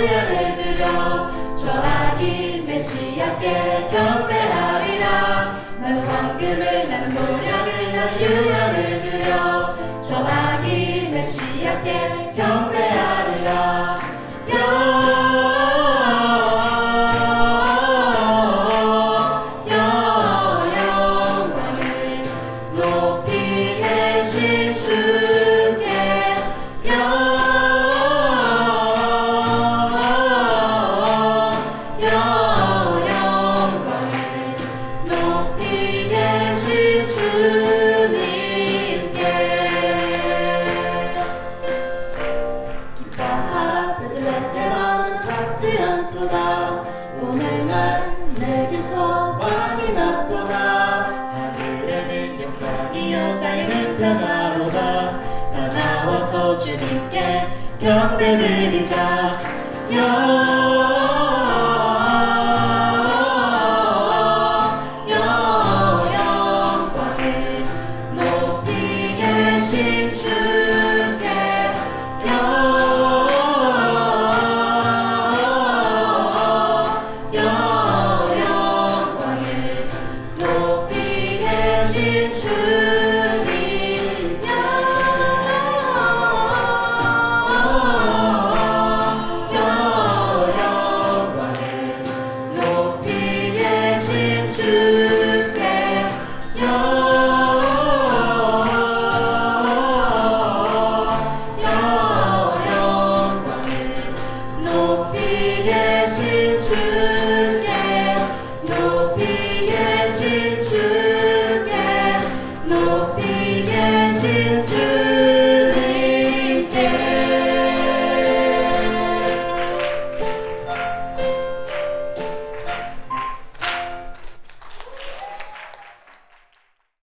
찬양을 들여 저 아기 메시아께 경배하리라 나는 황금을 나는 노력을 나는 유향을 들여 저 아기 메시아께 경배하리라 났도다 오늘날 내게서 많이 났도다 하늘에는 영광이여 땅에는 평화로다. 다 나와서 주님께 경배드리자. 여 주. 높이 계신 주 to